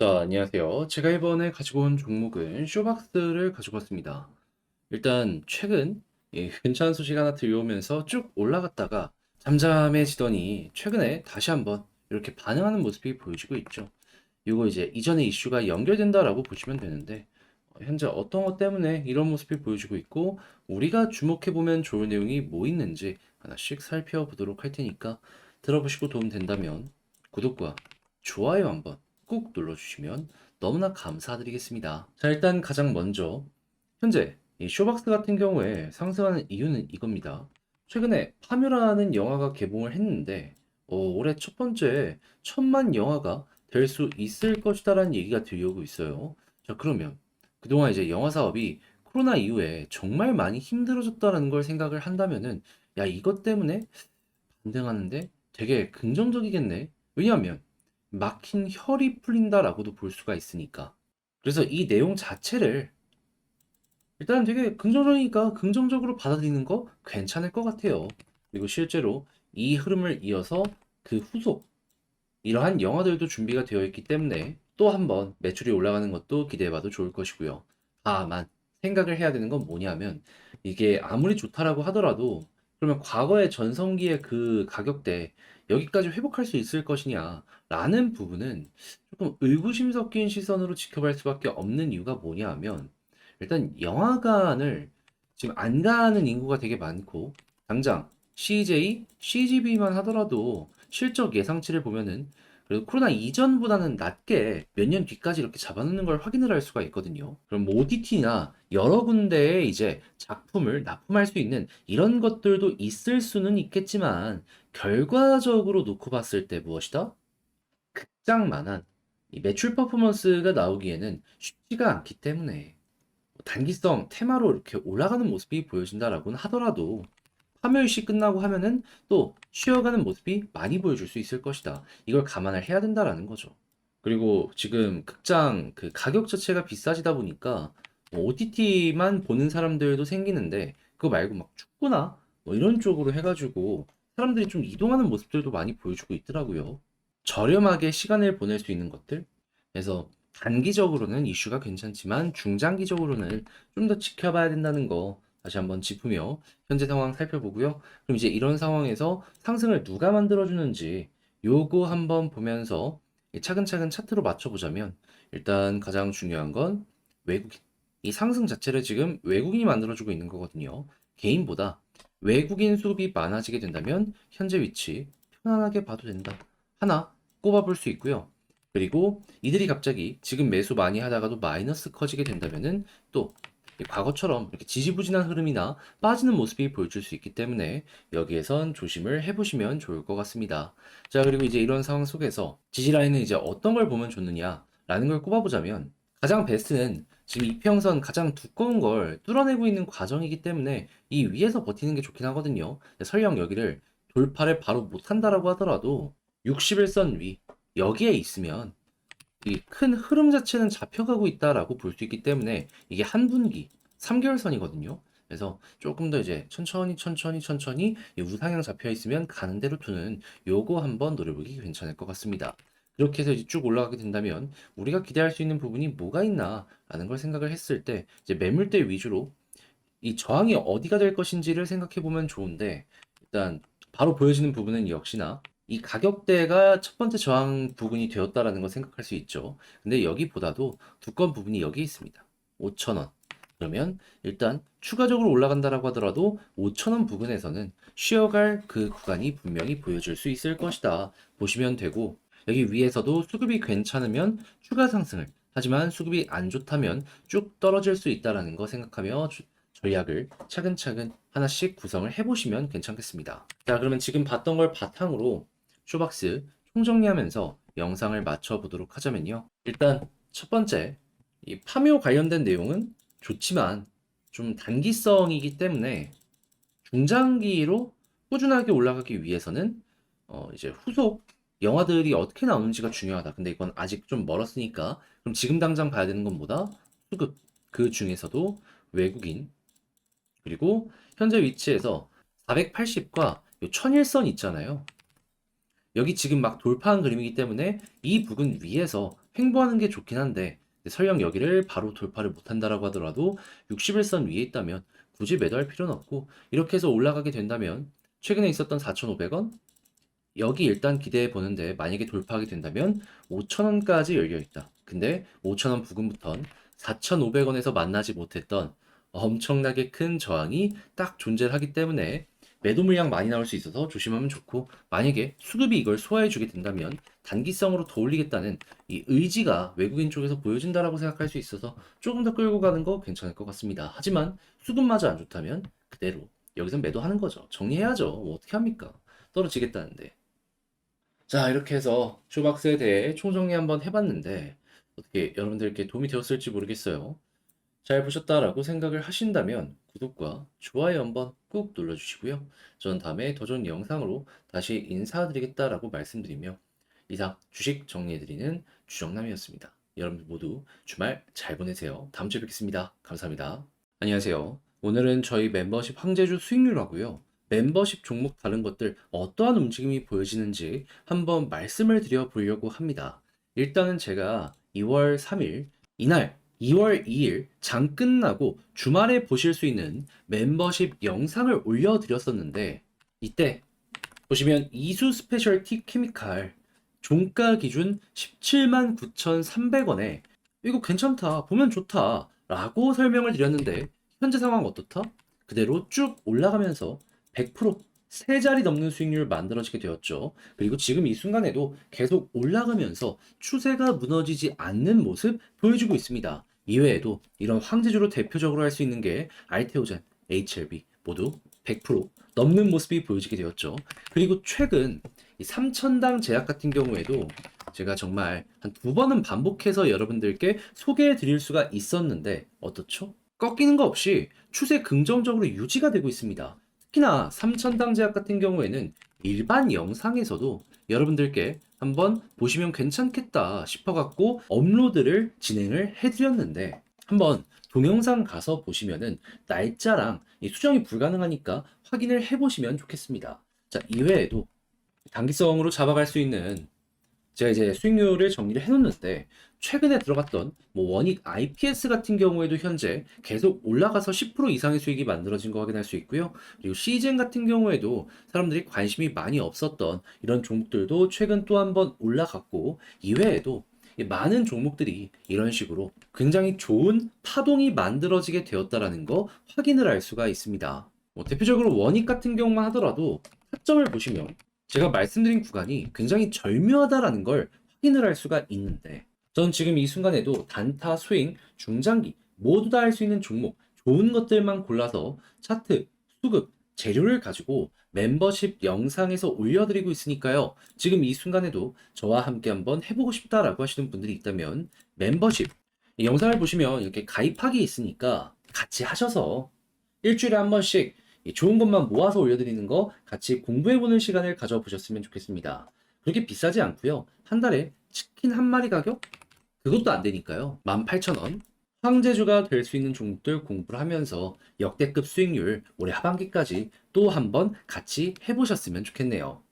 자, 안녕하세요. 제가 이번에 가지고 온 종목은 쇼박스를 가지고 왔습니다. 일단 최근 예, 괜찮은 소식 하나 들려오면서 쭉 올라갔다가 잠잠해지더니 최근에 다시 한번 이렇게 반응하는 모습이 보여지고 있죠. 이거 이제 이전에 이슈가 연결된다라고 보시면 되는데 어, 현재 어떤 것 때문에 이런 모습이 보여지고 있고 우리가 주목해보면 좋을 내용이 뭐 있는지 하나씩 살펴보도록 할 테니까 들어보시고 도움 된다면 구독과 좋아요 한번 꾹 눌러주시면 너무나 감사드리겠습니다. 자, 일단 가장 먼저 현재 이 쇼박스 같은 경우에 상승하는 이유는 이겁니다. 최근에 파묘라는 영화가 개봉을 했는데 어, 올해 첫 번째 천만 영화가 될 수 있을 것이다라는 얘기가 들려오고 있어요. 자, 그러면 그동안 이제 영화 사업이 코로나 이후에 정말 많이 힘들어졌다라는 걸 생각을 한다면은 야, 이것 때문에 반등하는데 되게 긍정적이겠네. 왜냐하면 막힌 혈이 풀린다라고도 볼 수가 있으니까. 그래서 이 내용 자체를 일단 되게 긍정적이니까 긍정적으로 받아들이는 거 괜찮을 것 같아요. 그리고 실제로 이 흐름을 이어서 그 후속 이러한 영화들도 준비가 되어 있기 때문에 또 한번 매출이 올라가는 것도 기대해봐도 좋을 것이고요. 다만 생각을 해야 되는 건 뭐냐면 이게 아무리 좋다라고 하더라도 그러면 과거의 전성기의 그 가격대 여기까지 회복할 수 있을 것이냐라는 부분은 조금 의구심 섞인 시선으로 지켜볼 수밖에 없는 이유가 뭐냐 하면 일단 영화관을 지금 안 가는 인구가 되게 많고 당장 CJ, CGV만 하더라도 실적 예상치를 보면은 그래도 코로나 이전보다는 낮게 몇 년 뒤까지 이렇게 잡아놓는 걸 확인을 할 수가 있거든요. 그럼 뭐 OTT나 여러 군데에 이제 작품을 납품할 수 있는 이런 것들도 있을 수는 있겠지만 결과적으로 놓고 봤을 때 무엇이다? 극장만한 이 매출 퍼포먼스가 나오기에는 쉽지가 않기 때문에 단기성 테마로 이렇게 올라가는 모습이 보여진다라고는 하더라도 파멸시 끝나고 하면은 또 쉬어가는 모습이 많이 보여줄 수 있을 것이다. 이걸 감안을 해야 된다라는 거죠. 그리고 지금 극장 그 가격 자체가 비싸지다 보니까 뭐 OTT만 보는 사람들도 생기는데 그거 말고 막 축구나 뭐 이런 쪽으로 해가지고 사람들이 좀 이동하는 모습들도 많이 보여주고 있더라고요. 저렴하게 시간을 보낼 수 있는 것들. 그래서 단기적으로는 이슈가 괜찮지만 중장기적으로는 좀 더 지켜봐야 된다는 거 다시 한번 짚으며 현재 상황 살펴보고요. 그럼 이제 이런 상황에서 상승을 누가 만들어주는지 요거 한번 보면서 차근차근 차트로 맞춰보자면 일단 가장 중요한 건 외국인. 이 상승 자체를 지금 외국인이 만들어주고 있는 거거든요. 개인보다 외국인 수급이 많아지게 된다면 현재 위치 편안하게 봐도 된다. 하나 꼽아볼 수 있고요. 그리고 이들이 갑자기 지금 매수 많이 하다가도 마이너스 커지게 된다면은 또 과거처럼 이렇게 지지부진한 흐름이나 빠지는 모습이 보여줄 수 있기 때문에 여기에선 조심을 해보시면 좋을 것 같습니다. 자, 그리고 이제 이런 상황 속에서 지지라인은 이제 어떤 걸 보면 좋느냐 라는 걸 꼽아보자면 가장 베스트는 지금 이평선 가장 두꺼운 걸 뚫어내고 있는 과정이기 때문에 이 위에서 버티는 게 좋긴 하거든요. 설령 여기를 돌파를 바로 못한다라고 하더라도 61선 위 여기에 있으면 이 큰 흐름 자체는 잡혀가고 있다라고 볼 수 있기 때문에 이게 한 분기 3개월 선이거든요. 그래서 조금 더 이제 천천히 천천히 천천히 이 우상향 잡혀 있으면 가는 대로 두는 요거 한번 노려보기 괜찮을 것 같습니다. 이렇게 해서 이제 쭉 올라가게 된다면 우리가 기대할 수 있는 부분이 뭐가 있나라는 걸 생각을 했을 때 이제 매물대 위주로 이 저항이 어디가 될 것인지를 생각해 보면 좋은데 일단 바로 보여지는 부분은 역시나 이 가격대가 첫 번째 저항 부분이 되었다라는 걸 생각할 수 있죠. 근데 여기보다도 두꺼운 부분이 여기 있습니다. 5,000원. 그러면 일단 추가적으로 올라간다라고 하더라도 5,000원 부근에서는 쉬어갈 그 구간이 분명히 보여줄 수 있을 것이다. 보시면 되고 여기 위에서도 수급이 괜찮으면 추가 상승을 하지만 수급이 안 좋다면 쭉 떨어질 수 있다라는 거 생각하며 주- 전략을 차근차근 하나씩 구성을 해보시면 괜찮겠습니다. 자, 그러면 지금 봤던 걸 바탕으로 쇼박스 총정리하면서 영상을 맞춰보도록 하자면요. 일단 첫 번째, 이 파묘 관련된 내용은 좋지만 좀 단기성이기 때문에 중장기로 꾸준하게 올라가기 위해서는 어 이제 후속 영화들이 어떻게 나오는지가 중요하다. 근데 이건 아직 좀 멀었으니까 그럼 지금 당장 봐야 되는 건 뭐다? 수급. 그 중에서도 외국인 그리고 현재 위치에서 480과 1001선 있잖아요. 여기 지금 막 돌파한 그림이기 때문에 이 부근 위에서 횡보하는 게 좋긴 한데 설령 여기를 바로 돌파를 못한다라고 하더라도 60일선 위에 있다면 굳이 매도할 필요는 없고 이렇게 해서 올라가게 된다면 최근에 있었던 4,500원 여기 일단 기대해 보는데 만약에 돌파하게 된다면 5,000원까지 열려 있다. 근데 5,000원 부근부턴 4,500원에서 만나지 못했던 엄청나게 큰 저항이 딱 존재를 하기 때문에 매도 물량 많이 나올 수 있어서 조심하면 좋고 만약에 수급이 이걸 소화해 주게 된다면 단기성으로 더 올리겠다는 이 의지가 외국인 쪽에서 보여진다라고 생각할 수 있어서 조금 더 끌고 가는 거 괜찮을 것 같습니다. 하지만 수급마저 안 좋다면 그대로 여기서 매도하는 거죠. 정리해야죠. 뭐 어떻게 합니까? 떨어지겠다는데. 자, 이렇게 해서 쇼박스에 대해 총정리 한번 해봤는데 어떻게 여러분들께 도움이 되었을지 모르겠어요. 잘 보셨다라고 생각을 하신다면 구독과 좋아요 한번 꾹 눌러주시고요. 전 다음에 더 좋은 영상으로 다시 인사드리겠다라고 말씀드리며 이상 주식 정리해드리는 주정남이었습니다. 여러분들 모두 주말 잘 보내세요. 다음 주에 뵙겠습니다. 감사합니다. 안녕하세요. 오늘은 저희 멤버십 황제주 수익률하고요. 멤버십 종목 다른 것들 어떠한 움직임이 보여지는지 한번 말씀을 드려 보려고 합니다. 일단은 제가 2월 3일 이날 2월 2일 장 끝나고 주말에 보실 수 있는 멤버십 영상을 올려드렸었는데 이때 보시면 이수 스페셜티 케미칼 종가 기준 17만 9,300원에 이거 괜찮다 보면 좋다 라고 설명을 드렸는데 현재 상황 어떻다? 그대로 쭉 올라가면서 100% 세 자리 넘는 수익률 만들어지게 되었죠. 그리고 지금 이 순간에도 계속 올라가면서 추세가 무너지지 않는 모습 보여주고 있습니다. 이외에도 이런 황제주로 대표적으로 할 수 있는 게 알테오젠, HLB 모두 100% 넘는 모습이 보여지게 되었죠. 그리고 최근 이 3천당 제약 같은 경우에도 제가 정말 한 두 번은 반복해서 여러분들께 소개해 드릴 수가 있었는데 어떻죠? 꺾이는 거 없이 추세 긍정적으로 유지가 되고 있습니다. 특히나 3천당 제약 같은 경우에는 일반 영상에서도 여러분들께 한번 보시면 괜찮겠다 싶어갖고 업로드를 진행을 해드렸는데 한번 동영상 가서 보시면은 날짜랑 이 수정이 불가능하니까 확인을 해보시면 좋겠습니다. 자, 이외에도 단기성으로 잡아갈 수 있는 제가 이제 수익률을 정리를 해놓는데 최근에 들어갔던 뭐 원익 IPS 같은 경우에도 현재 계속 올라가서 10% 이상의 수익이 만들어진 거 확인할 수 있고요. 그리고 시젠 같은 경우에도 사람들이 관심이 많이 없었던 이런 종목들도 최근 또 한 번 올라갔고 이외에도 이 많은 종목들이 이런 식으로 굉장히 좋은 파동이 만들어지게 되었다라는 거 확인을 할 수가 있습니다. 뭐 대표적으로 원익 같은 경우만 하더라도 타점을 보시면 제가 말씀드린 구간이 굉장히 절묘하다라는 걸 확인을 할 수가 있는데 전 지금 이 순간에도 단타, 스윙, 중장기 모두 다 할 수 있는 종목 좋은 것들만 골라서 차트, 수급, 재료를 가지고 멤버십 영상에서 올려드리고 있으니까요. 지금 이 순간에도 저와 함께 한번 해보고 싶다라고 하시는 분들이 있다면 멤버십 이 영상을 보시면 이렇게 가입하기 있으니까 같이 하셔서 일주일에 한 번씩 이 좋은 것만 모아서 올려드리는 거 같이 공부해보는 시간을 가져보셨으면 좋겠습니다. 그렇게 비싸지 않고요. 한 달에 치킨 한 마리 가격? 그것도 안 되니까요. 18,000원. 황제주가 될 수 있는 종목들 공부를 하면서 역대급 수익률 올해 하반기까지 또 한번 같이 해보셨으면 좋겠네요.